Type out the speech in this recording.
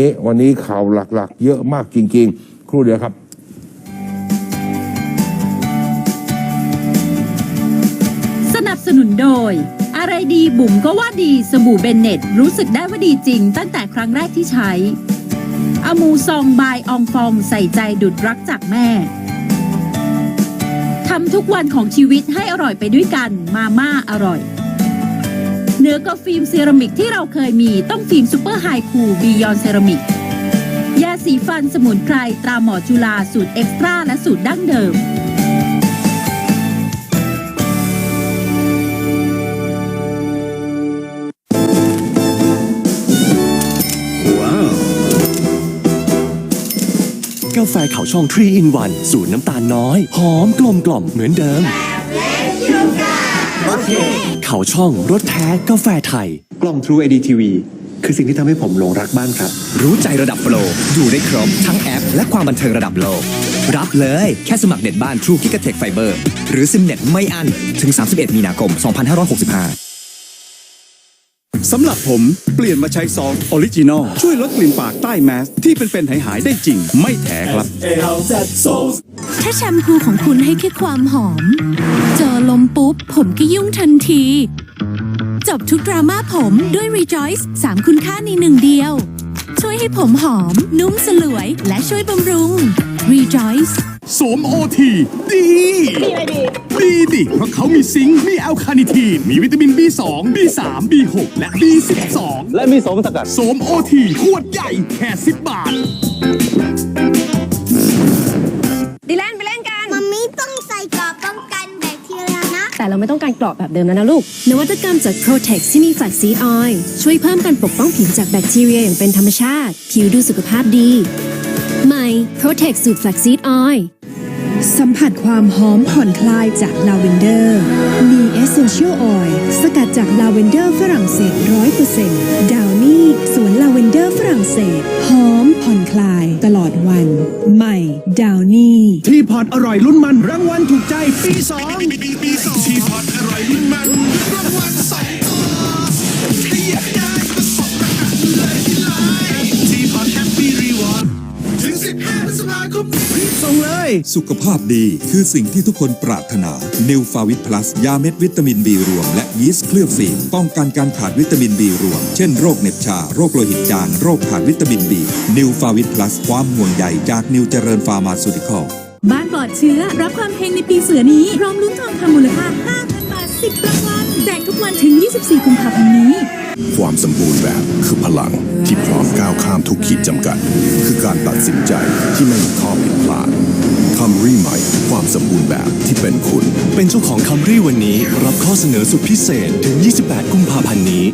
นี้ วันนี้ข่าวหลักๆ เยอะมากจริง ๆ ครู่เดียวครับสนับสนุนโดย อะไรดีบุ๋มก็ว่าดีสบู่เบนเน็ต รู้สึกได้ว่าดีจริง ตั้งแต่ครั้งแรกที่ใช้อมูซองบายอองฟองใส่ใจดุดรักจากแม่ทำทุกวันของชีวิตให้อร่อยไปด้วยกัน มาม่าอร่อย เนื้อก็ฟิล์มเซรามิกที่เราเคยมีต้องฟิล์มซูเปอร์ไฮคูบียอนเซรามิกยาสีฟันสมุนไพรตราหมอจุฬาสูตรเอ็กซ์ตร้าและสูตรดั้งเดิมว้าวกาแฟเขาช่องทรีอินวันสูตรน้ำตาลน้อย หอมกลมกล่อมเหมือนเดิม เขาช่องรสแท้กาแฟไทย กล้อง True ID TV คือสิ่งที่ทำให้ผมหลงรักบ้านครับ รู้ใจระดับโปรดูได้ครบ ทั้งแอป และความบันเทิงระดับโลก รับเลยแค่สมัครเน็ตบ้าน True g i g a t e c h Fiber หรือซิมเน็ตไม่อั้นถึง 31 มีนาคม 2565สำหรับผมเปลี่ยนมาใช้ซองออริจินอลช่วยลดกลิ่นปากใต้แมส ที่เป็นๆหายๆได้จริง ไม่แถครับ ถ้าแชมพูของคุณให้แค่ความหอม เจอลมปุ๊บ ผมก็ยุ่งทันที จบทุกดราม่าผมด้วย Rejoice 3คุณค่าในหนึ่งเดียว ช่วยให้ผมหอม นุ่มสลวย และช่วยบำรุง Rejoice สวมโอทีดีดีดิ เพราะเขามีซิงค์มีแอลคาเนิทีน มีวิตามิน B2 B3 B6 และ B12 และมีสมสกัด สวมโอทีขวดใหญ่แค่ 10 บาท แต่เราไม่ต้องการกรอบแบบเดิมแล้วนะลูก นวัตกรรมจาก Protex ที่มี Flaxseed Oil ช่วยเพิ่มการปกป้องผิวจากแบคทีเรียอย่างเป็นธรรมชาติ ผิวดูสุขภาพดี ใหม่ Protex สูตร Flaxseed Oil สัมผัสความหอมผ่อนคลายจากลาเวนเดอร์ มี Essential Oil สกัดจากลาเวนเดอร์ฝรั่งเศส100%ดาวนี่สวนลาเวนเดอร์ฝรั่งเศส หอมผ่อนคลายตลอดวัน ใหม่ดาวนี่ ที่พอร์ตอร่อยลุ้นมันรางวัลถูกใจปีสองปีสอง รีบส่งเลย สุขภาพดีคือสิ่งที่ทุกคนปรารถนา n e w f a v i t Plus ยาเม็ดวิตามิน B รวม และยีสต์เคลือบสีป้องกันการขาดวิตามิน B รวม เช่นโรคเหน็บชา โรคโลหิตจาง โรคขาดวิตามิน B n e w f a v i t Plus ความห่วงใยจากนิวเจริญฟาร์มาซูติคอลบ้านปลอดเชื้อ รับความเฮงในปีเสือนี้พร้อมลุ้นทองคำมูลค่า5,000บาท10รางวัลแจกทุกวันถึง 24 กุมภาพันธ์นี้ ความสมบูรณ์แบบคือพลังที่พร้อมก้าวข้ามทุกขีดจำกัด คือการตัดสินใจที่ไม่มีข้อผิดพลาดคัมรี่ใหม่ความสมบูรณ์แบบที่เป็นคุณ เป็นเจ้าของคัมรี่วันนี้รับข้อเสนอสุดพิเศษถึง 28 กุมภาพันธ์นี้